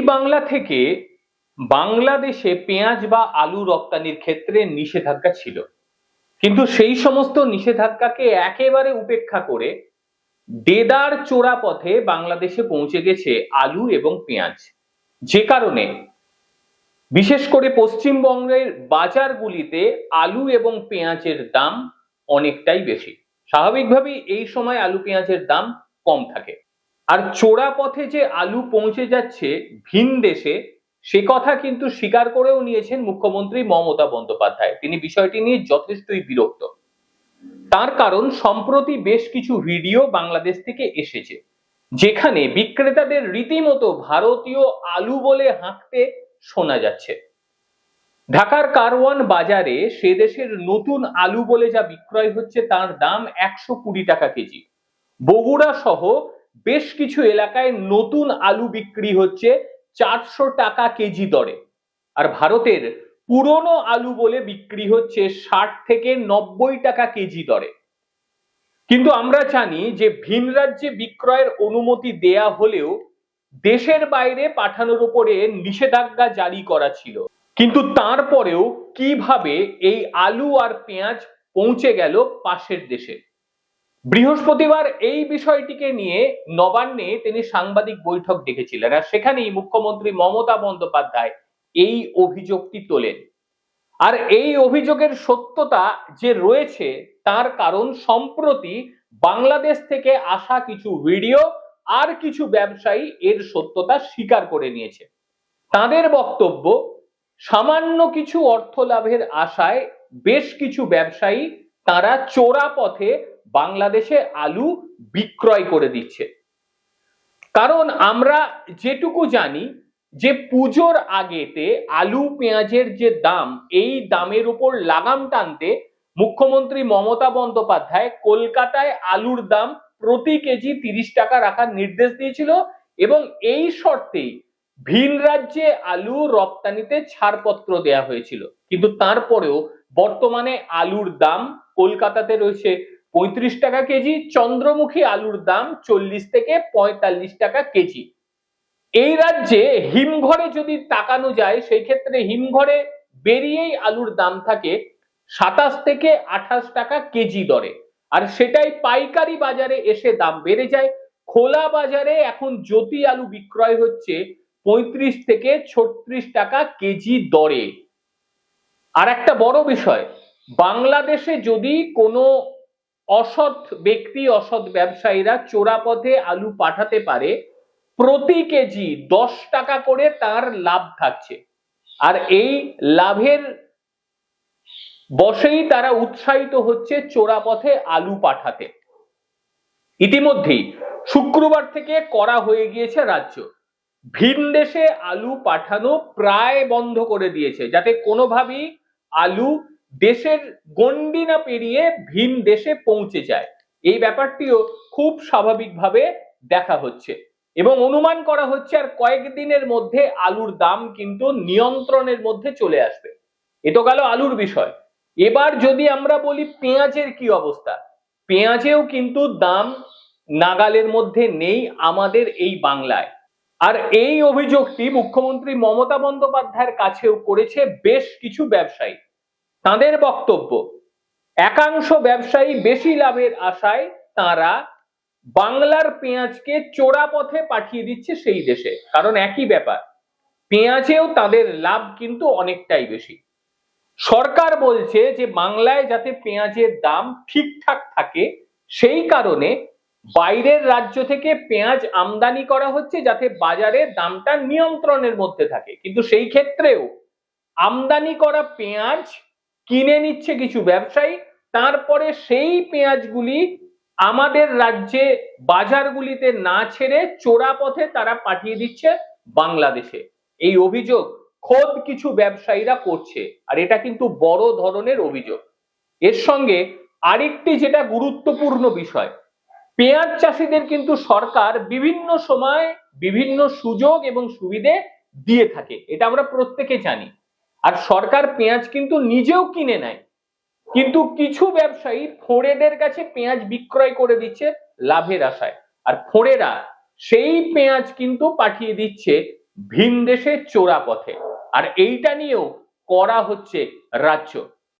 বাংলা থেকে বাংলাদেশে পেঁয়াজ বা আলু রপ্তানির ক্ষেত্রে নিষেধাজ্ঞা ছিল। কিন্তু সেই সমস্ত নিষেধাজ্ঞাকে একেবারে উপেক্ষা করে দেদার চোরা পথে বাংলাদেশে পৌঁছে গেছে আলু এবং পেঁয়াজ। যে কারণে বিশেষ করে পশ্চিমবঙ্গের বাজারগুলিতে আলু এবং পেঁয়াজের দাম অনেকটাই বেশি। স্বাভাবিকভাবেই এই সময় আলু পেঁয়াজের দাম কম থাকে। আর চোরা পথে যে আলু পৌঁছে যাচ্ছে ভিন দেশে, সে কথা কিন্তু স্বীকার করেও নিয়েছেন মুখ্যমন্ত্রী মমতা বন্দ্যোপাধ্যায়। তিনি বিষয়টি নিয়ে যথেষ্টই বিরক্ত। তার কারণ, সম্প্রতি বেশ কিছু ভিডিও বাংলাদেশ থেকে এসেছে, যেখানে বিক্রেতাদের রীতিমতো ভারতীয় আলু বলে হাঁকতে শোনা যাচ্ছে। ঢাকার কারওয়ান বাজারে সে দেশের নতুন আলু বলে যা বিক্রয় হচ্ছে তার দাম একশো কুড়ি টাকা কেজি। বগুড়া সহ বেশ কিছু এলাকায় নতুন আলু বিক্রি হচ্ছে চারশো টাকা কেজি দরে। আর ভারতের পুরনো আলু বলে বিক্রি হচ্ছে ষাট থেকে নব্বই টাকা কেজি দরে। কিন্তু আমরা জানি যে ভিন রাজ্যে বিক্রয়ের অনুমতি দেয়া হলেও দেশের বাইরে পাঠানোর উপরে নিষেধাজ্ঞা জারি করা ছিল। কিন্তু তারপরেও কীভাবে এই আলু আর পেঁয়াজ পৌঁছে গেল পাশের দেশে? বৃহস্পতিবার এই বিষয়টিকে নিয়ে নবান্নে তিনি সাংবাদিক বৈঠক ডেকেছিলেন আর সেখানেই মুখ্যমন্ত্রী মমতা বন্দ্যোপাধ্যায় এই অভিযোগটি তোলেন। আর এই অভিযোগের সত্যতা যে রয়েছে তার কারণ সম্প্রতি বাংলাদেশ থেকে আসা কিছু ভিডিও আর কিছু ব্যবসায়ী এর সত্যতা স্বীকার করে নিয়েছে। তাদের বক্তব্য, সামান্য কিছু অর্থ লাভের আশায় বেশ কিছু ব্যবসায়ী তারা চোরা পথে বাংলাদেশে আলু বিক্রয় করে দিচ্ছে। কারণ আমরা যেটুকু জানি যে পুজোর আগেতে আলু পেঁয়াজের যে দাম, এই দামের উপর লাগাম টানতে মুখ্যমন্ত্রী মমতা বন্দ্যোপাধ্যায় কলকাতায় আলুর দাম প্রতি কেজি তিরিশ টাকা রাখার নির্দেশ দিয়েছিল এবং এই শর্তেই ভিন রাজ্যে আলু রপ্তানিতে ছাড়পত্র দেয়া হয়েছিল। কিন্তু তারপরেও বর্তমানে আলুর দাম কলকাতাতে রয়েছে পঁয়ত্রিশ টাকা কেজি, চন্দ্রমুখী আলুর দাম চল্লিশ থেকে পঁয়তাল্লিশ টাকা কেজি। এই রাজ্যে হিমঘরে যদি তাকানো যায়, সেই ক্ষেত্রে হিমঘরে বেরিয়েই আলুর দাম থাকে সাতাশ থেকে আঠাশ টাকা কেজি দরে। আর সেটাই পাইকারি বাজারে এসে দাম বেড়ে যায়। খোলা বাজারে এখন জ্যোতি আলু বিক্রয় হচ্ছে পঁয়ত্রিশ থেকে ছত্রিশ টাকা কেজি দরে। আর একটা বড় বিষয়, বাংলাদেশে যদি কোনো অসৎ ব্যক্তি, অসৎ ব্যবসায়ীরা চোরা পথে আলু পাঠাতে পারে। প্রতি কেজি দশ টাকা করে তার লাভ থাকছে। আর এই লাভের বসেই তারা উৎসাহিত হচ্ছে চোরা পথে আলু পাঠাতে। ইতিমধ্যেই শুক্রবার থেকে করা হয়ে গিয়েছে রাজ্য। ভিন দেশে আলু পাঠানো প্রায় বন্ধ করে দিয়েছে। যাতে কোনোভাবেই আলু দেশের গণ্ডি না পেরিয়ে ভিন দেশে পৌঁছে যায়। এই ব্যাপারটিও খুব স্বাভাবিকভাবে দেখা হচ্ছে। এবং অনুমান করা হচ্ছে আর কয়েকদিনের মধ্যে আলুর দাম কিন্তু নিয়ন্ত্রণের মধ্যে চলে আসবে। এ তো গেল আলুর বিষয়। এবার যদি আমরা বলি পেঁয়াজের কি অবস্থা? পেঁয়াজেও কিন্তু দাম নাগালের মধ্যে নেই আমাদের এই বাংলায়। আর এই অভিযোগটি মুখ্যমন্ত্রী মমতা বন্দ্যোপাধ্যায়ের কাছেও করেছে বেশ কিছু ব্যবসায়ী। তাদের বক্তব্য, একাংশ ব্যবসায়ী বেশি লাভের আশায় তারা বাংলার পেঁয়াজকে চোরা পথে পাঠিয়ে দিচ্ছে সেই দেশে। কারণ একই ব্যাপার, পেঁয়াজেও তাদের লাভ কিন্তু অনেকটাই বেশি। সরকার বলছে যে বাংলায় যাতে পেঁয়াজের দাম ঠিকঠাক থাকে, সেই কারণে বাইরের রাজ্য থেকে পেঁয়াজ আমদানি করা হচ্ছে যাতে বাজারে দামটা নিয়ন্ত্রণের মধ্যে থাকে। কিন্তু সেই ক্ষেত্রেও আমদানি করা পেঁয়াজ কিনে নিচ্ছে কিছু ব্যবসায়ী, তারপরে সেই পেঁয়াজগুলি আমাদের রাজ্যে বাজারগুলিতে না ছেড়ে চোরা পথে তারা পাঠিয়ে দিচ্ছে বাংলাদেশে। এই অভিযোগ খোদ কিছু ব্যবসায়ীরা করছে, আর এটা কিন্তু বড় ধরনের অভিযোগ। এর সঙ্গে আরেকটি যেটা গুরুত্বপূর্ণ বিষয়, পেঁয়াজ চাষিদের কিন্তু সরকার বিভিন্ন সময় বিভিন্ন সুযোগ এবং সুবিধে দিয়ে থাকে, এটা আমরা প্রত্যেকে জানি। আর সরকার পেঁয়াজ কিন্তু নিজেও কিনে নেয়। কিন্তু কিছু ব্যবসায়ী ফোড়েদের কাছে পেঁয়াজ বিক্রয় করে দিচ্ছে লাভের আশায়। আর ফোড়েরা সেই পেঁয়াজ কিন্তু পাঠিয়ে দিচ্ছে ভিন দেশে চোরা পথে আর এইটা নিয়েও করা হচ্ছে রাজ্য।